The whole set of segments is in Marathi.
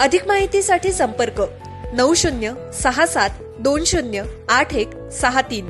अधिक माहितीसाठी संपर्क नऊ शून्य सहा सात दोन शून्य आठ एक सहा तीन.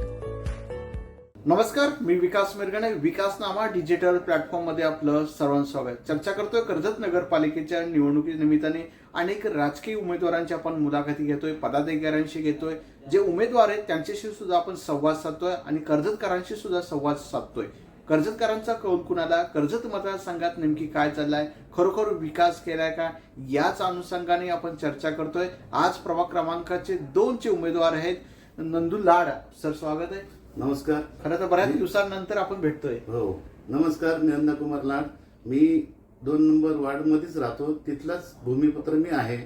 नमस्कार मी विकास मिरगणे विकास नामा डिजिटल प्लॅटफॉर्ममध्ये आपलं सर्वांचं स्वागत. चर्चा करतोय कर्जत नगरपालिकेच्या निवडणुकी निमित्ताने अनेक राजकीय उमेदवारांची आपण मुलाखती घेतोय पदाधिकाऱ्यांशी घेतोय. जे उमेदवार आहेत त्यांच्याशी सुद्धा आपण संवाद साधतोय आणि कर्जतकरांशी सुद्धा संवाद साधतोय. कर्जतकरांचा कौल कुणाला? कर्जत मतदारसंघात नेमकी काय चाललाय? खरोखर विकास केलाय का? याच अनुषंगाने आपण चर्चा करतोय. आज प्रभाग क्रमांकाचे दोनचे उमेदवार आहेत. नंदू लाड सर स्वागत आहे. नमस्कार. खरं तर बऱ्याच दिवसांनंतर आपण भेटतोय. हो. नमस्कार नंदा कुमार लाड. मी दोन नंबर वार्डमध्येच राहतो. तिथलाच भूमिपुत्र मी आहे.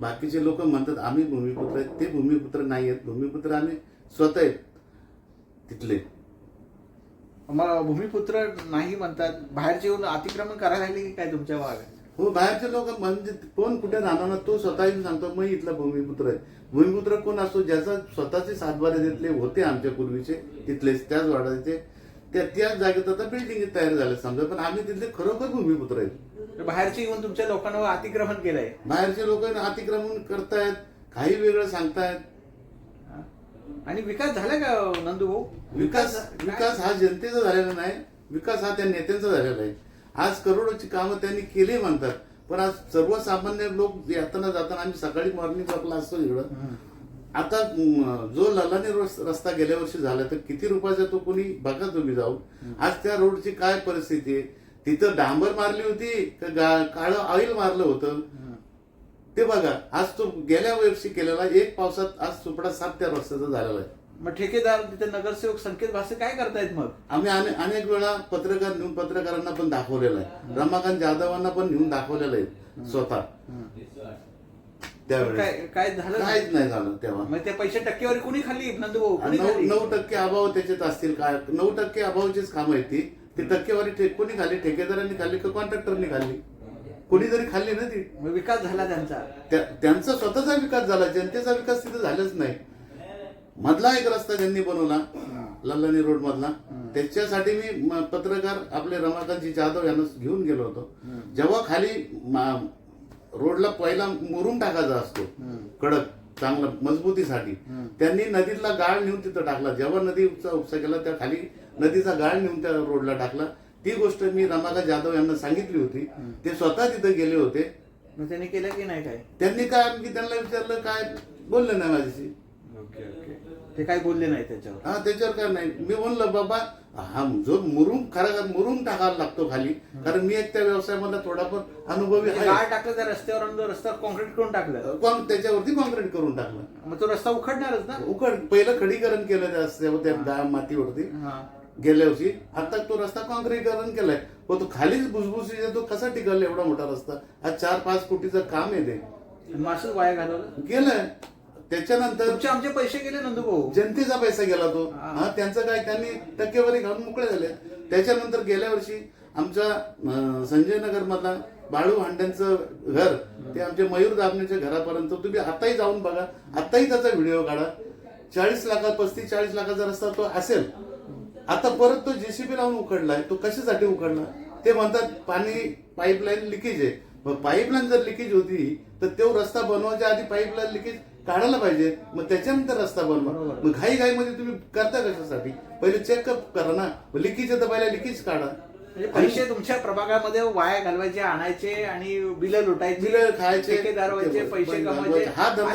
बाकीचे लोक म्हणतात आम्ही भूमिपुत्र आहेत. ते भूमिपुत्र नाही आहेत. भूमिपुत्र आम्ही स्वतः आहेत. तिथले. मला भूमिपुत्र नाही म्हणतात. बाहेरचे येऊन अतिक्रमण करायला लागले की काय तुमच्या भागात हो बाहेरचे लोक म्हणजे कोण कुठे राहणार ना तो स्वतः येऊन सांगतो मी इथला भूमिपुत्र आहे. भूमिपुत्र कोण असतो ज्याचा स्वतःचे सातबारे तिथले होते आमच्या पूर्वीचे तिथलेच त्याच वाड्याचे त्या त्याच जागेत आता बिल्डिंग तयार झाले समजा पण आम्ही तिथले खरोखर भूमिपुत्र आहेत. बाहेरचे येऊन तुमच्या लोकांवर अतिक्रमण केलंय. बाहेरचे लोक अतिक्रमण करतायत काही वेगळं सांगतायत. आणि विकास झाला का नंदू भाऊ? विकास विकास हा जनतेचा झालेला नाही. विकास हा त्या नेत्यांचा झालेला आहे. आज करोडोची कामं त्यांनी केली म्हणतात. पण आज सर्वसामान्य लोक येताना जाताना आम्ही सकाळी मॉर्निंग वॉकला असतो इकडं. आता जो ललानी रस- रस्ता गेल्या वर्षी झाला तर किती रुपयाचा तो कोणी बघा तुम्ही जाऊन आज त्या रोडची काय परिस्थिती आहे? तिथं डांबर मारली होती का काळं ऑइल मारलं होतं? ते बघा आज तो गेल्या वर्षी केलेला एक पावसात आज सुपडा सात त्या रस्त्याचा झालेला आहे. मग ठेकेदार तिथे नगरसेवक संकेत भासे काय करतायत मग? आम्ही अने- अनेक वेळा पत्रकार नेऊन पत्रकारांना पण दाखवलेलं आहे. रमाकांत जाधवांना पण नेऊन दाखवलेलं आहे स्वतः. त्यावेळेस. काय काय झालं? काहीच नाही झालं तेव्हा. मग त्या पैसे टक्केवारी कुणी खाल्ली? नंदू भाऊ कुणी नऊ खाल्ली? नऊ टक्के अभाव त्याच्यात असतील काय नऊ टक्के अभावाचीच कामं आहेत ती. ती टक्केवारी ठे- कोणी खाल्ली? ठेकेदारांनी खाल्ली का कॉन्ट्रॅक्टरनी खाल्ली? कोणी तरी खाल्ली ना ती. मग विकास झाला त्यांचा. त्या- त्यांचा स्वतःचा विकास झाला जनतेचा विकास तिथे झालाच नाही. मधला एक रस्ता ज्यांनी बनवला लल्लानी रोड मधला त्याच्यासाठी मी म- पत्रकार आपले रमाकांतजी जाधव यांना घेऊन गेलो होतो. जेव्हा खाली मा- रोडला पहिला मुरुम टाकायचा असतो कडक चांगला मजबूतीसाठी त्यांनी नदीतला गाळ नेऊन तिथं टाकला. जेव्हा नदीचा उपसा केला त्या खाली नदीचा गाळ नेऊन त्या रोडला टाकला. ती गोष्ट मी रमाकांत जाधव यांना सांगितली होती. ते स्वतः तिथे गेले होते. मग त्यांनी केलं की नाही काय? त्यांनी काय आणखी त्यांना विचारलं काय बोलले नाही माझ्याशी. Okay okay. ते काय बोलले नाही त्याच्यावर? हा त्याच्यावर काय नाही. मी म्हणलं बाबा हा जो मुरुम खरा मुरुम टाकायला लागतो खाली. कारण मी एक त्या व्यवसायामधला थोडाफार अनुभवी म्हणजे गाळ आहे टाकलं त्या रस्त्यावर आणि रस्ता कॉन्क्रीट करून टाकलं. त्याच्यावरती कॉन्क्रीट करून टाकलं. मग तो रस्ता उखडणारच ना? उकड पहिलं खडीकरण केलं त्या रस्त्यावर त्या गा- मातीवरती. हा. गेल्या वर्षी आता तो रस्ता कॉन्क्रीटीकरण केलाय. पण तो खालीच आहे, तो कसा टिकल एवढा मोठा रस्ता? आज चार पाच कोटीचं काम आहे ते. असंच वाया घालवलं? गेलंय. त्याच्यानंतर आमचे पैसे गेले नंदू भाऊ. जनतेचा पैसा गेला तो. हा. हा त्यांचं काय त्यांनी टक्केवारी घालून मोकळे झाले. त्याच्यानंतर गेल्या वर्षी आमच्या संजय नगर मधला बाळू हांड्यांचं घर ते आमच्या मयूर दाबण्याच्या घरापर्यंत तुम्ही आताही जाऊन बघा. आताही त्याचा व्हिडिओ काढा. चाळीस लाखा पस्तीस चाळीस लाखाचा रस्ता तो असेल. आता परत तो जेसीबी लावून उखडलाय तो कशासाठी उखडला ते म्हणतात पाणी पाईपलाईन लिकेज आहे. मग पाईपलाईन जर लिकेज होती तर तो रस्ता बनवायच्या आधी पाईपलाईन लिकेज काढायला पाहिजे. मग त्याच्यानंतर रस्ता बनवा. मग घाई घाई मध्ये तुम्ही करता कशासाठी? पहिले चेकअप करा ना. लिकेज आहे तर पहिले लिकेज काढा. म्हणजे पैसे तुमच्या प्रभागामध्ये वाया घालवायचे आणायचे आणि बिलं लुटायची बिलं खायचे. पैसे कमवायचे. हा धंदा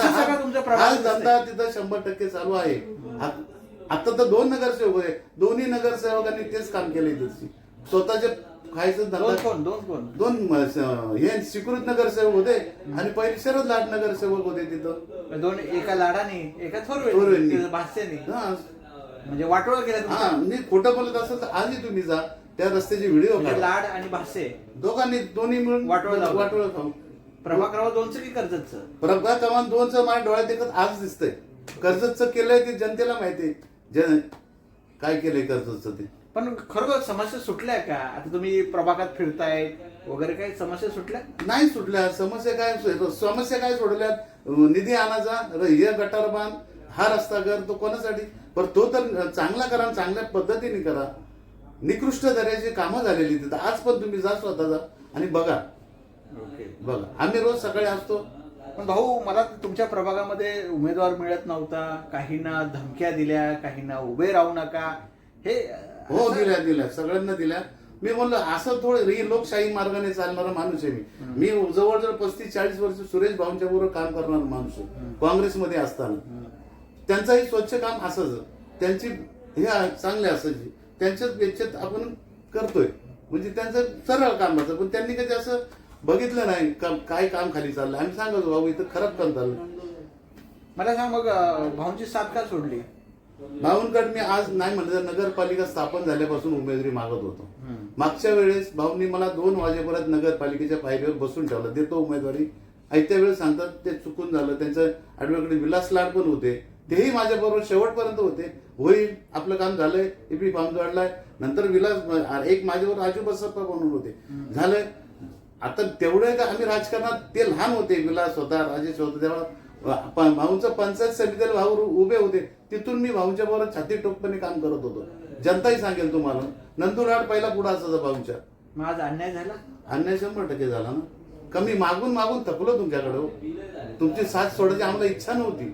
हा-. धंदा तिथं शंभर टक्के चालू आहे. आता तर दोन नगरसेवक होते. दोन्ही नगरसेवकांनी तेच काम केले तिथची स्वतःचे खायचं दोन कोण दोन कोण? दोन म- स- हे स्वीकृत नगरसेवक होते आणि पहिले शरद लाट नगरसेवक होते तिथं. दोन एका लाडाने एका थोरवेंनी. थोरवेंनी. भाष्याने. हा. म्हणजे वाटोळ केलं हा तुमचं. म्हणजे खोटं बोलत असेल तर आजही तुम्ही जा. त्या रस्त्याचे व्हिडिओ म्हणजे काढा. लाड आणि भाष्य. दोघांनी दोन्ही मिळून वाटोळं लावलं. वाटोळ खाऊ प्रभाग क्रमांक दोनचं की कर्जतचं? प्रभाग क्रमांक दोनचं माझ्या डोळ्यात देखत आज दिसतंय. कर्जतचं केलंय ते जनतेला माहिती जन काय केलंय कर्जतचं ते? पण खरोखर समस्या सुटल्या का? आता तुम्ही प्रभागात फिरताय वगैरे काही समस्या सुटल्या? नाही सुटल्या. समस्या काय समस्या काय सोडल्यात? निधी आणायचा र- हे गटार बांध हा रस्ता कर तो कोणासाठी? पण तो तर चांगला करा चांगल्या पद्धतीने करा. निकृष्ट दर्याची कामं झालेली तिथं आज पण तुम्ही जा स्वतः जा आणि बघा. ओके. बघा. आम्ही रोज सकाळी असतो पण भाऊ मला तुमच्या प्रभागामध्ये उमेदवार मिळत नव्हता. काहींना धमक्या दिल्या काहींना उभे राहू नका. हे हो असं- दिल्या दिल्या. सगळ्यांना दिल्या. मी म्हणलं असं थोडं ही लोकशाही मार्गाने चालणारा माणूस आहे मी. मी जवळजवळ पस्तीस चाळीस वर्ष सुरेश भाऊंच्या बरोबर काम करणारा माणूस आहे. काँग्रेसमध्ये असताना. त्यांचंही स्वच्छ काम असंच. त्यांची हे आहे, चांगले असायची त्यांच्याच आपण करतोय. म्हणजे त्यांचं सरळ काम असं पण त्यांनी कधी असं बघितलं नाही का काय काम खाली चाललं आम्ही सांगतो भाऊ इथं खराब काम चाललं मला सांग मग अं, भाऊंची साथ का सोडली? भाऊंकडे मी आज नाही म्हणलं तर नगरपालिका स्थापन झाल्यापासून उमेदवारी मागत होतो. मागच्या वेळेस भाऊंनी मला दोन वाजेपर्यंत नगरपालिकेच्या पायरीवर बसून ठेवलं. देतो उमेदवारी. ऐत्या वेळेस सांगतात ते चुकून झालं. त्यांचं ॲडव्होकेट विलास लाड पण होते. तेही माझ्याबरोबर शेवटपर्यंत होते. होईल आपलं काम झालंय. एपी फॉर्म जोडलाय नंतर विलास एक माझ्याबरोबर राजू बसप्पा म्हणून होते. झालंय आता तेवढे का आम्ही राजकारणात ते लहान होते विलास होता राजेश होता तेव्हा भाऊंचं पंचायत समितीला भाऊ उभे होते. तिथून मी भाऊंच्या बरोबर छाती टोकपणे काम करत होतो. जनताही सांगेल तुम्हाला. नंदुरबार पहिला पुढा असायचा भाऊंच्या. आज अन्याय झाला? अन्याय शंभर टक्के झाला ना. कमी मागून मागून थकलो तुमच्याकडे हो. तुमची साथ सोडायची आम्हाला इच्छा नव्हती.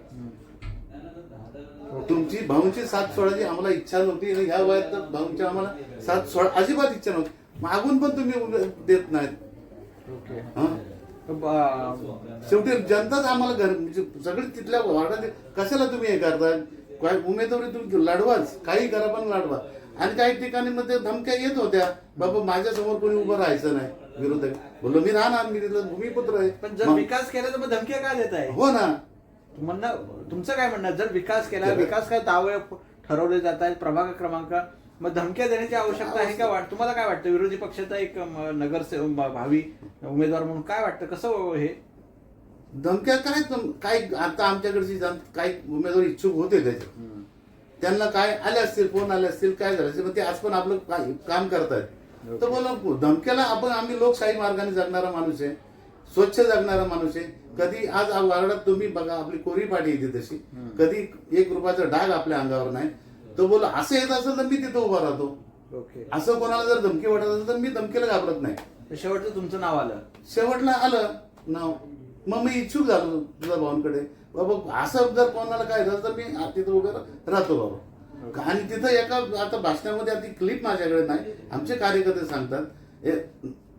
तुमची भाऊंची साथ सोडायची आम्हाला इच्छा नव्हती. आणि ह्या वयात भाऊंची आम्हाला साथ सोड अजिबात इच्छा नव्हती. मागून पण तुम्ही देत नाहीत? शेवटी जनताच आम्हाला घर म्हणजे सगळे तिथल्या वार्डात कशाला तुम्ही हे करता? काय उमेदवारी तुम्ही लढवाच काही करा पण लढवा आणि काही ठिकाणी मध्ये धमक्या येत होत्या. बाबा माझ्यासमोर कोणी उभं राहायचं नाही. विरोधक. बोललो मी राहणार मी तिथलं भूमिपुत्र आहे. पण जर विकास केला तर मग धमक्या का देत आहे हो ना. म्हणणं तुमचं काय म्हणणं? जर विकास केला विकास काय दावे ठरवले जात आहेत प्रभाग क्रमांक मग धमक्या देण्याची आवश्यकता आहे का वाट तुम्हाला काय वाटतं? विरोधी पक्षाचा एक नगरसेवक भावी उमेदवार म्हणून काय वाटतं? कसं हे? धमक्या काय काय आता आमच्याकडची काही उमेदवार इच्छुक होते त्याचे. त्यांना काय आले असतील फोन आले असतील काय झालं असेल, पण ते आज पण आपलं काम करतायत. तर बोला धमक्याला आपण आम्ही लोकशाही मार्गाने जगणारा माणूस आहे स्वच्छ जगणारा माणूस आहे. कधी आज वार्डात तुम्ही बघा आपली कोरी पाठी येते तशी. कधी एक रुपयाचा डाग आपल्या अंगावर नाही. तर बोला असं येत असेल तर मी तिथं उभा राहतो. ओके. असं कोणाला जर धमकी वाटत असेल तर मी धमकीला घाबरत नाही. शेवटचं तुमचं नाव आलं. शेवटला आलं नाव. मग मी इच्छुक झालो तुझ्या भावांकडे. बाबा असं जर कोणाला काय झालं तर मी आ- तिथं उभे रा- राहतो बाबा. आणि तिथं एका आता भाषणामध्ये आता क्लिप माझ्याकडे नाही. आमचे कार्यकर्ते सांगतात. हे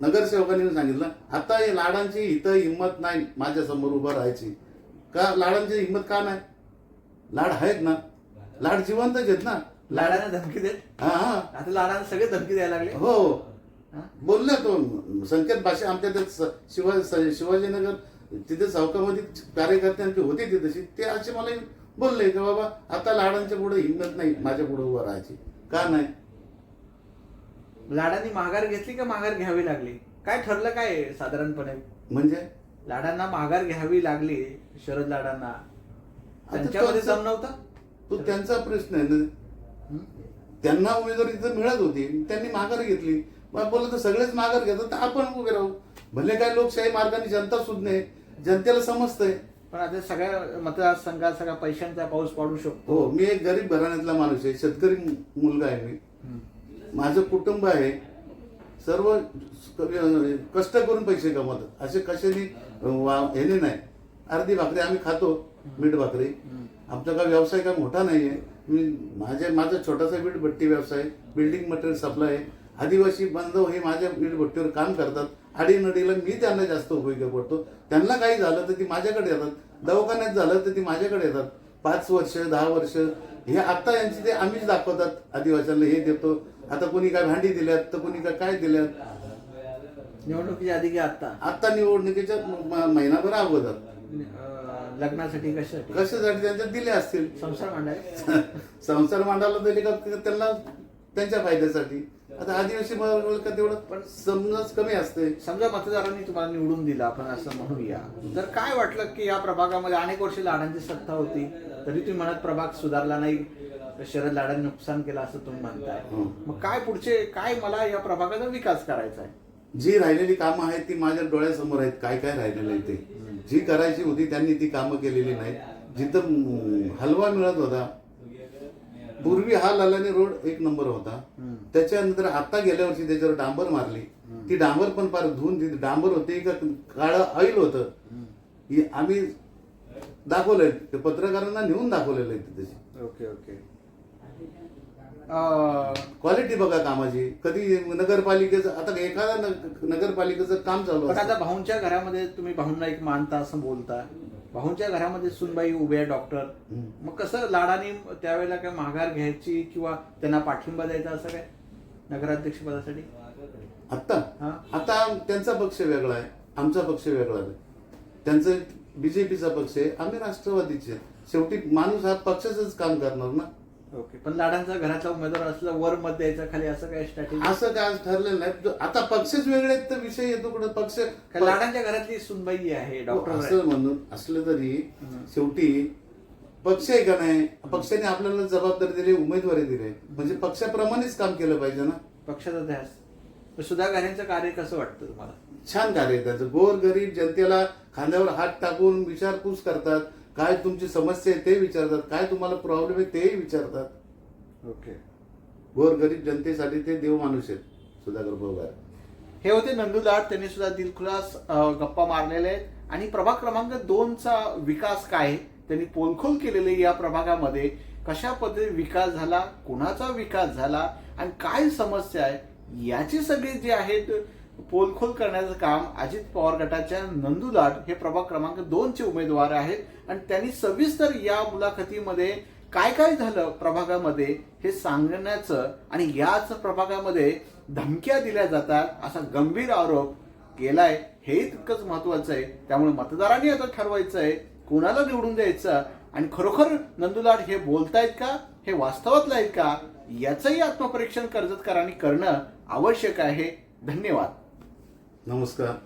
नगरसेवकांनी सांगितलं आता हे लाडांची इथं हिंमत नाही माझ्यासमोर उभं राहायची. का लाडांची हिंमत का नाही? लाड आहेत ना. लाड जिवंतच आहेत ना. लाडाने धमकी देत? हा हा. आता लाडाने सगळे धमकी द्यायला लागले? हो. हा? बोलला तो. संकेत भाषा आमच्या त्या स- शिवा स- शिवाजीनगर तिथे चौकामध्ये कार्यकर्त्यांची होती ती तशी ते असे मला बोलले की बाबा आता लाडांच्या पुढे हिंमत नाही माझ्या पुढे उभं राहायची. का नाही? लाडांनी माघार घेतली का माघार घ्यावी लागली? काय ठरलं काय आहे साधारणपणे? म्हणजे? लाडांना माघार घ्यावी लागली शरद लाडांना. त्यांच्यामध्ये तो- दम नव्हता? तो त्यांचा प्रश्न आहे ना. त्यांना उमेदवारी तिथं मिळत होती त्यांनी माघार घेतली. मग बोलत तर सगळेच माघार घेतात तर आपण उभे राहू. भले काय लोकशाही मार्गाने जनता सुज्ञ जनतेला समजतंय. पण आता सगळ्या मतदारसंघात सगळा पैशांचा पाऊस पडू शकतो. हो मी एक गरीब घराण्यातला माणूस आहे शेतकरी मुलगा आहे मी. माझं कुटुंब आहे सर्व कष्ट करून पैसे कमवतात. असे कशाने वा- ह्याने नाही अर्धी भाकरी आम्ही खातो मीठ भाकरी. आमचा काय व्यवसाय काय मोठा नाहीये. मी माझ्या माझा छोटासा वीट भट्टी व्यवसाय बिल्डिंग मटेरियल सप्लाय आहे. आदिवासी बांधव हे माझ्या वीट भट्टीवर काम करतात. आडीनडीला मी त्यांना जास्त उपयोगी पडतो त्यांना काही झालं तर ती माझ्याकडे येतात. दवाखान्यात झालं तर ती माझ्याकडे येतात. पाच वर्ष दहा वर्ष हे आता यांची ते आम्हीच दाखवतात आदिवासींना हे देतो. आता कोणी काय भांडी दिल्यात तर कोणी काय काय दिल्यात? निवडणुकीच्या आधी की आता आता निवडणुकीच्या महिनाभर अगोदर. लग्नासाठी कशासाठी? कशासाठी? त्यांच्या दिले असतील. संसार मांडाय संसार मांडायला दिले का? त्यांना त्यांच्या फायद्यासाठी? आता आदिवासी वर्गाला तेवढं पण समजाच कमी असते. समजा मतदारांनी तुम्हाला निवडून दिलं आपण असं म्हणूया. तर काय वाटलं की या प्रभागामध्ये अनेक वर्ष लाडांची सत्ता होती तरी तुम्ही म्हणत प्रभाग सुधारला नाही शरद लाडांनी नुकसान केलं असं तुम्ही म्हणताय. मग काय पुढचे काय मला या प्रभागाचा विकास करायचा आहे? जी राहिलेली कामं आहेत ती माझ्या डोळ्यासमोर आहेत. काय काय राहिलेलं आहे ते? जी करायची होती त्यांनी ती कामं केलेली नाहीत. जिथं हलवा मिळत होता पूर्वी हा लालानी रोड एक नंबर होता. त्याच्यानंतर आता गेल्या वर्षी त्याच्यावर डांबर मारली. ती डांबर पण फार धुवून ती डांबर होते का काळं ऑइल होतं. ही आम्ही दाखवलंय ते पत्रकारांना नेऊन दाखवलेलं आहे ओके ओके. क्वालिटी बघा कामाची. कधी नगरपालिकेचं आता एखादा नग- नगरपालिकेचं काम चालू पण आता भाऊंच्या घरामध्ये तुम्ही भाऊंना एक मानता असं बोलता. भाऊंच्या घरामध्ये सुनबाई उभे आहे डॉक्टर. मग कसं लाडाने त्यावेळेला काय माघार घ्यायची किंवा त्यांना पाठिंबा द्यायचा असं काय? नगराध्यक्ष पदासाठी? आता. आता त्यांचा पक्ष वेगळा आहे. आमचा पक्ष वेगळा आहे. त्यांचं बीजेपीचा पक्ष आहे. आम्ही राष्ट्रवादीचे. शेवटी माणूस हा पक्षाचंच काम करणार ना? ओके पण लाडांचा घराचा उमेदवार असला वर मत द्यायचं खाली असं काय स्ट्रॅटेजी असं काय आज ठरलेलं नाही. जो- आता पक्षच वेगळे आहेत तर विषय येतो कुठं. पक्ष लाडांच्या घरातली सुनबाई आहे डॉक्टर आहे. असं म्हणून असलं तरी शेवटी पक्ष आहे का नाही? पक्षाने आपल्याला जबाबदारी दिली उमेदवारी दिली. म्हणजे पक्षाप्रमाणेच काम केलं पाहिजे ना. पक्षाचा ध्यास तर सुधा गाऱ्यांचं कार्य कसं वाटतं तुम्हाला? छान कार्य आहे त्याचं. गोर गरीब जनतेला खांद्यावर हात टाकून विचारपूस करतात. काय तुमची समस्या आहे ते विचारतात काय तुम्हाला प्रॉब्लेम आहे तेही विचारतात. ओके गोर गरीब जनतेसाठी ते देव माणूस आहेत सुधाकर भाऊ हे होते नंदू लाड त्यांनी सुद्धा दिलखुलास गप्पा मारलेले आहेत. आणि प्रभाग क्रमांक दोनचा विकास काय त्यांनी पोलखोल केलेले या प्रभागामध्ये. कशा पद्धतीने विकास झाला कुणाचा विकास झाला आणि काय समस्या आहे याची सगळी जे आहेत पोलखोल करण्याचं काम अजित पवार गटाच्या नंदू हे प्रभाग क्रमांक दोनचे उमेदवार आहेत. आणि त्यांनी सविस्तर या मुलाखतीमध्ये काय काय झालं प्रभागामध्ये हे सांगण्याचं आणि याच प्रभागामध्ये धमक्या दिल्या जातात असा गंभीर आरोप केलाय. हे तितकंच महत्वाचं आहे. त्यामुळे मतदारांनी आता ठरवायचं आहे कोणाला निवडून द्यायचं आणि खरोखर नंदुलाट हे बोलतायत का? हे वास्तवातलं आहेत का? याचंही आत्मपरीक्षण कर्जतकरांनी करणं आवश्यक आहे. धन्यवाद. नमस्कार